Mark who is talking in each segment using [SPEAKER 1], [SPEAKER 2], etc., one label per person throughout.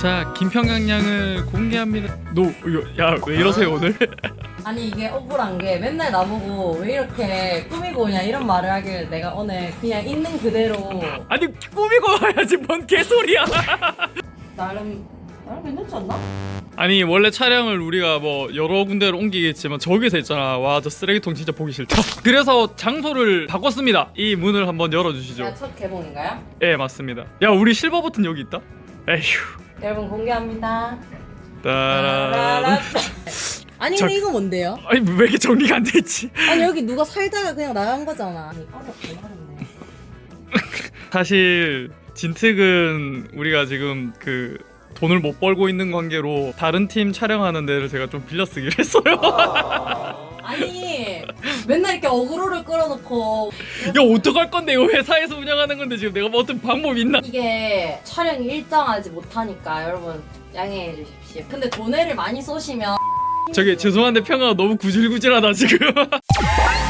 [SPEAKER 1] 자 김평강량을 공개합니다. 노야왜 이러세요 오늘?
[SPEAKER 2] 아니 이게 억울한 게 맨날 나보고 왜 이렇게 꾸미고 오냐 이런 말을 하길래 내가 오늘 그냥 있는 그대로
[SPEAKER 1] 아니 꾸미고 와야지 뭔 개소리야.
[SPEAKER 2] 나름 나름 괜찮지 않나?
[SPEAKER 1] 아니 원래 촬영을 우리가 뭐 여러 군데로 옮기겠지만 저기서 했잖아. 와 저 쓰레기통 진짜 보기 싫다. 그래서 장소를 바꿨습니다. 이 문을 한번 열어주시죠.
[SPEAKER 2] 야, 첫 개봉인가요?
[SPEAKER 1] 예 맞습니다. 야 우리 실버 버튼 여기 있다. 에휴.
[SPEAKER 2] 여러분 공개합니다.
[SPEAKER 1] 따라라.
[SPEAKER 2] 아니
[SPEAKER 1] 저-
[SPEAKER 2] 근데 이거 뭔데요?
[SPEAKER 1] 아니 왜 이렇게 정리가 안 돼 있지?
[SPEAKER 2] 아니 여기 누가 살다가 그냥 나간 거잖아. 아니 꺼져 개발했네.
[SPEAKER 1] 사실 진특은 우리가 지금 그 돈을 못 벌고 있는 관계로 다른 팀 촬영하는 데를 제가 좀 빌려 쓰기로 했어요.
[SPEAKER 2] 아니 맨날 이렇게 어그로를 끌어놓고
[SPEAKER 1] 야 어떡할 건데 이거 회사에서 운영하는 건데 지금 내가 뭐 어떤 방법 있나?
[SPEAKER 2] 이게 촬영이 일정하지 못하니까 여러분 양해해 주십시오. 근데 돈을 많이 쏘시면
[SPEAKER 1] 저기 죄송한데 평화가 너무 구질구질하다 지금.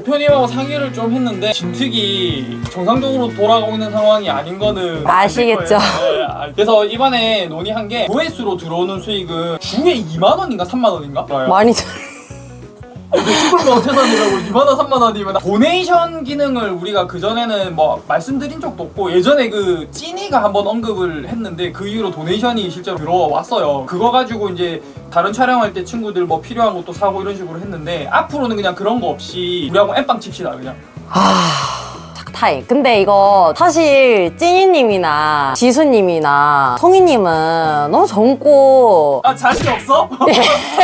[SPEAKER 1] 대표님하고 상의를 좀 했는데 진특이 정상적으로 돌아가고 있는 상황이 아닌 거는
[SPEAKER 2] 아시겠죠?
[SPEAKER 1] 네, 알- 그래서 이번에 논의한 게 조회수로 들어오는 수익은 주에 2만 원인가 3만 원인가?
[SPEAKER 2] 많이
[SPEAKER 1] 유튜브가 최선이라고 2만 원 3만 원이면 도네이션 기능을 우리가 그 전에는 뭐 말씀드린 적도 없고 예전에 그 찐이가 한번 언급을 했는데 그 이후로 도네이션이 실제로 들어왔어요. 그거 가지고 이제 다른 촬영할 때 친구들 뭐 필요한 것도 사고 이런 식으로 했는데 앞으로는 그냥 그런 거 없이 우리하고 엠빵 칩시다 그냥.
[SPEAKER 3] 타임. 근데 이거 사실 찐이님이나 지수님이나 통이님은 너무 젊고
[SPEAKER 1] 아 자신 없어?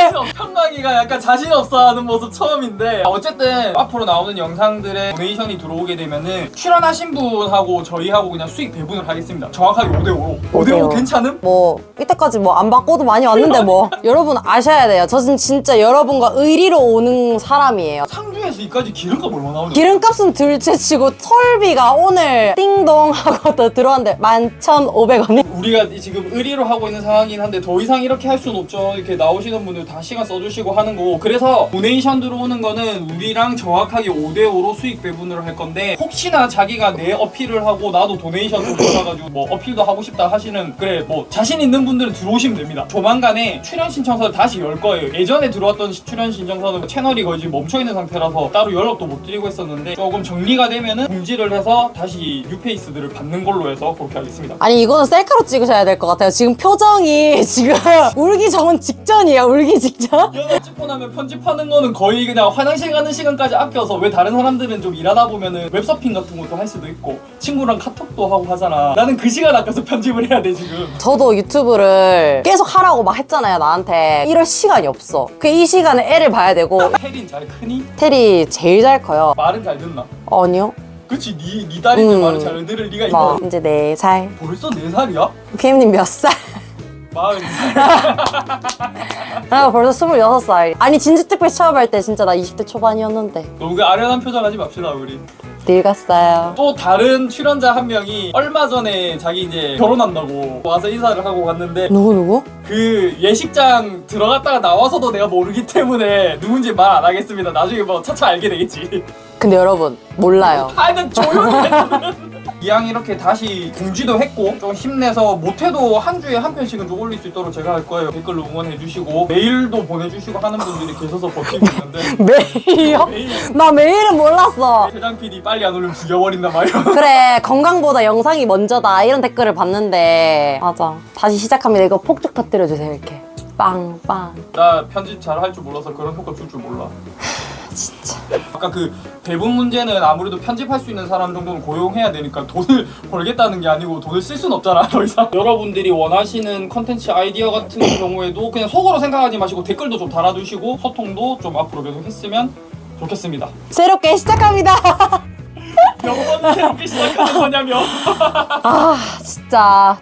[SPEAKER 1] 평강이가 약간 자신 없어하는 모습 처음인데 어쨌든 앞으로 나오는 영상들에 도네이션이 들어오게 되면은 출연하신 분하고 저희하고 그냥 수익 배분을 하겠습니다. 정확하게 5대 5로. 5대5
[SPEAKER 3] 5대5.
[SPEAKER 1] 괜찮음?
[SPEAKER 3] 뭐 이때까지 뭐 안 바꿔도 많이 왔는데 뭐 여러분 아셔야 돼요. 저는 진짜 여러분과 의리로 오는 사람이에요.
[SPEAKER 1] 상 주에서 이까지 기름값 얼마 나오냐?
[SPEAKER 3] 기름값은 둘째치고 톨비가 오늘 띵동 하고 또 들어왔는데 11,500원이
[SPEAKER 1] 우리가 지금 의리로 하고 있는 상황이긴 한데 더 이상 이렇게 할 수는 없죠. 이렇게 나오시는 분들 다 시간 써주시고 하는 거고 그래서 도네이션 들어오는 거는 우리랑 정확하게 5대5로 수익 배분을 할 건데 혹시나 자기가 내 어필을 하고 나도 도네이션 좀 받아가지고 뭐 어필도 하고 싶다 하시는 그래 뭐 자신 있는 분들은 들어오시면 됩니다. 조만간에 출연 신청서를 다시 열 거예요. 예전에 들어왔던 시- 출연 신청서는 채널이 거의 지금 멈춰 있는 상태라서 따로 연락도 못 드리고 있었는데 조금 정리가 되면은 공지를 해서 다시 뉴페이스들을 받는 걸로 해서 그렇게 하겠습니다.
[SPEAKER 3] 아니 이거는 셀카로 찍으셔야 될 것 같아요. 지금 표정이 지금 울기 전 직전이야. 울기 직전.
[SPEAKER 1] 영상 찍고 나면 편집하는 거는 거의 그냥 화장실 가는 시간까지 아껴서 왜 다른 사람들은 좀 일하다 보면은 웹서핑 같은 것도 할 수도 있고 친구랑 카톡도 하고 하잖아 나는 그 시간 아껴서 편집을 해야 돼 지금
[SPEAKER 3] 저도 유튜브를 계속 하라고 막 했잖아요. 나한테 이럴 시간이 없어. 그 이 시간에 애를 봐야 되고
[SPEAKER 1] 혜린 잘 크니?
[SPEAKER 3] 테리 제일 잘 커요.
[SPEAKER 1] 말은 잘 듣나?
[SPEAKER 3] 아니요.
[SPEAKER 1] 그치 니, 니 딸인데
[SPEAKER 3] 음.
[SPEAKER 1] 말을 잘 들을 리가
[SPEAKER 3] 뭐
[SPEAKER 1] 있나?
[SPEAKER 3] 이제 4살.
[SPEAKER 1] 벌써 4살이야?
[SPEAKER 3] PM님 몇 살?
[SPEAKER 1] 마흔
[SPEAKER 3] 나 벌써 26살. 아니 진주특별 취업할 때 진짜 나 20대 초반이었는데
[SPEAKER 1] 너무 그 아련한 표정 하지 맙시다 우리
[SPEAKER 3] 늙었어요.
[SPEAKER 1] 또 다른 출연자 한 명이 얼마 전에 자기 이제 결혼한다고 와서 인사를 하고 갔는데
[SPEAKER 3] 누구 누구?
[SPEAKER 1] 그 예식장 들어갔다가 나와서도 내가 모르기 때문에 누군지 말 안 하겠습니다. 나중에 뭐 차차 알게 되겠지.
[SPEAKER 3] 근데 여러분 몰라요.
[SPEAKER 1] 하여튼 조용히 해. 이왕 이렇게 다시 공지도 했고 좀 힘내서 못해도 한 주에 한 편씩은 좀 올릴 수 있도록 제가 할 거예요. 댓글로 응원해 주시고 메일도 보내주시고 하는 분들이 계셔서 버티고 있는데
[SPEAKER 3] 메일이요?
[SPEAKER 1] 메일
[SPEAKER 3] 나 메일은 몰랐어.
[SPEAKER 1] 회장 PD 빨리 안 올리면 죽여버린다 말이야.
[SPEAKER 3] 그래 건강보다 영상이 먼저다 이런 댓글을 봤는데 맞아 다시 시작합니다 이거 폭죽 터뜨려 주세요 이렇게 빵빵.
[SPEAKER 1] 나 편집 잘 할 줄 몰라서 그런 효과 줄 줄 몰라.
[SPEAKER 3] 진짜.
[SPEAKER 1] 아까 그 대본 문제는 아무래도 편집할 수 있는 사람 정도는 고용해야 되니까 돈을 벌겠다는 게 아니고 돈을 쓸 수는 없잖아 더 이상. 여러분들이 원하시는 컨텐츠 아이디어 같은 경우에도 그냥 속으로 생각하지 마시고 댓글도 좀 달아주시고 소통도 좀 앞으로 계속 했으면 좋겠습니다.
[SPEAKER 3] 새롭게 시작합니다.
[SPEAKER 1] 몇번 새롭게 시작하는 거냐며.
[SPEAKER 3] 아 진짜